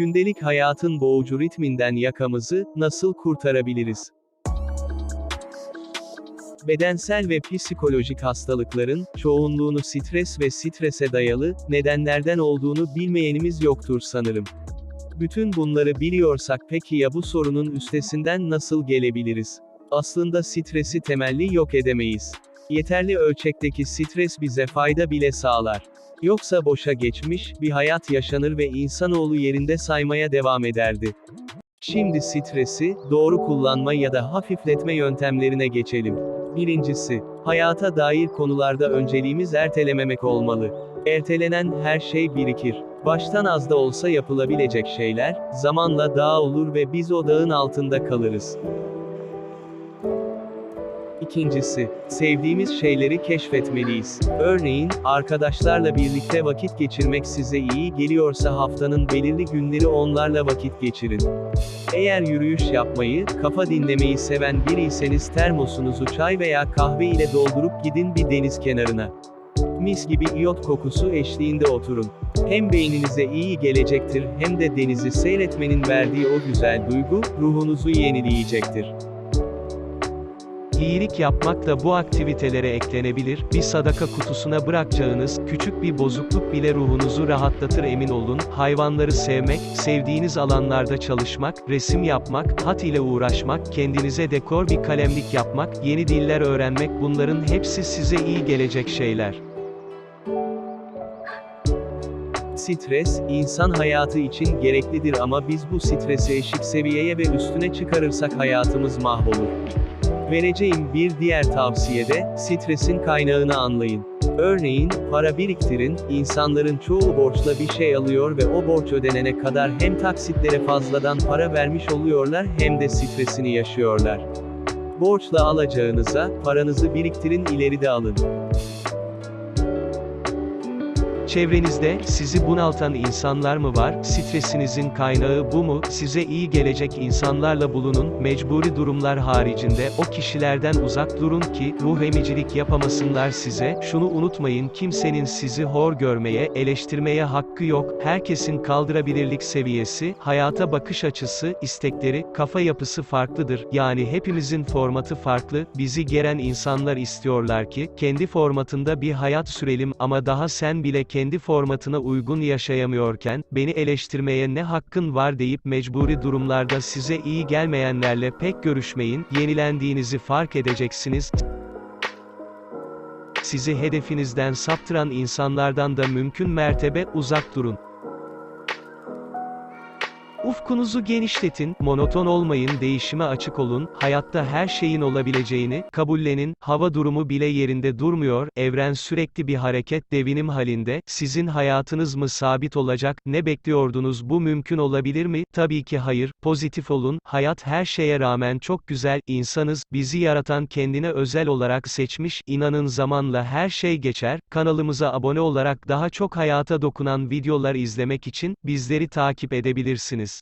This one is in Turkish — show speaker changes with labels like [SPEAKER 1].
[SPEAKER 1] Gündelik hayatın boğucu ritminden yakamızı nasıl kurtarabiliriz? Bedensel ve psikolojik hastalıkların çoğunluğunu stres ve strese dayalı nedenlerden olduğunu bilmeyenimiz yoktur sanırım. Bütün bunları biliyorsak peki ya bu sorunun üstesinden nasıl gelebiliriz? Aslında stresi temelli yok edemeyiz. Yeterli ölçekteki stres bize fayda bile sağlar. Yoksa boşa geçmiş bir hayat yaşanır ve insanoğlu yerinde saymaya devam ederdi. Şimdi stresi doğru kullanma ya da hafifletme yöntemlerine geçelim. Birincisi, hayata dair konularda önceliğimiz ertelememek olmalı. Ertelenen her şey birikir. Baştan az da olsa yapılabilecek şeyler, zamanla dağ olur ve biz o dağın altında kalırız. İkincisi, sevdiğimiz şeyleri keşfetmeliyiz. Örneğin, arkadaşlarla birlikte vakit geçirmek size iyi geliyorsa haftanın belirli günleri onlarla vakit geçirin. Eğer yürüyüş yapmayı, kafa dinlemeyi seven biriyseniz termosunuzu çay veya kahve ile doldurup gidin bir deniz kenarına. Mis gibi iyot kokusu eşliğinde oturun. Hem beyninize iyi gelecektir hem de denizi seyretmenin verdiği o güzel duygu, ruhunuzu yenileyecektir.
[SPEAKER 2] İyilik yapmak da bu aktivitelere eklenebilir, bir sadaka kutusuna bırakacağınız, küçük bir bozukluk bile ruhunuzu rahatlatır emin olun, hayvanları sevmek, sevdiğiniz alanlarda çalışmak, resim yapmak, hat ile uğraşmak, kendinize dekor bir kalemlik yapmak, yeni diller öğrenmek bunların hepsi size iyi gelecek şeyler.
[SPEAKER 1] Stres, insan hayatı için gereklidir ama biz bu stresi eşik seviyeye ve üstüne çıkarırsak hayatımız mahvolur. Vereceğim bir diğer tavsiyede, stresin kaynağını anlayın. Örneğin, para biriktirin, insanların çoğu borçla bir şey alıyor ve o borç ödenene kadar hem taksitlere fazladan para vermiş oluyorlar hem de stresini yaşıyorlar. Borçla alacağınıza, paranızı biriktirin ileride alın.
[SPEAKER 2] Çevrenizde, sizi bunaltan insanlar mı var? Stresinizin kaynağı bu mu? Size iyi gelecek insanlarla bulunun, mecburi durumlar haricinde, o kişilerden uzak durun ki, ruh emicilik yapamasınlar size, şunu unutmayın kimsenin sizi hor görmeye, eleştirmeye hakkı yok, herkesin kaldırabilirlik seviyesi, hayata bakış açısı, istekleri, kafa yapısı farklıdır, yani hepimizin formatı farklı, bizi geren insanlar istiyorlar ki, kendi formatında bir hayat sürelim ama daha sen bile kendi formatına uygun yaşayamıyorken, beni eleştirmeye ne hakkın var deyip mecburi durumlarda size iyi gelmeyenlerle pek görüşmeyin, yenilendiğinizi fark edeceksiniz. Sizi hedefinizden saptıran insanlardan da mümkün mertebe uzak durun. Ufkunuzu genişletin, monoton olmayın, değişime açık olun, hayatta her şeyin olabileceğini, kabullenin, hava durumu bile yerinde durmuyor, evren sürekli bir hareket devinim halinde, sizin hayatınız mı sabit olacak, ne bekliyordunuz bu mümkün olabilir mi? Tabii ki hayır, pozitif olun, hayat her şeye rağmen çok güzel, insanız, bizi yaratan kendine özel olarak seçmiş, inanın zamanla her şey geçer, kanalımıza abone olarak daha çok hayata dokunan videolar izlemek için, bizleri takip edebilirsiniz.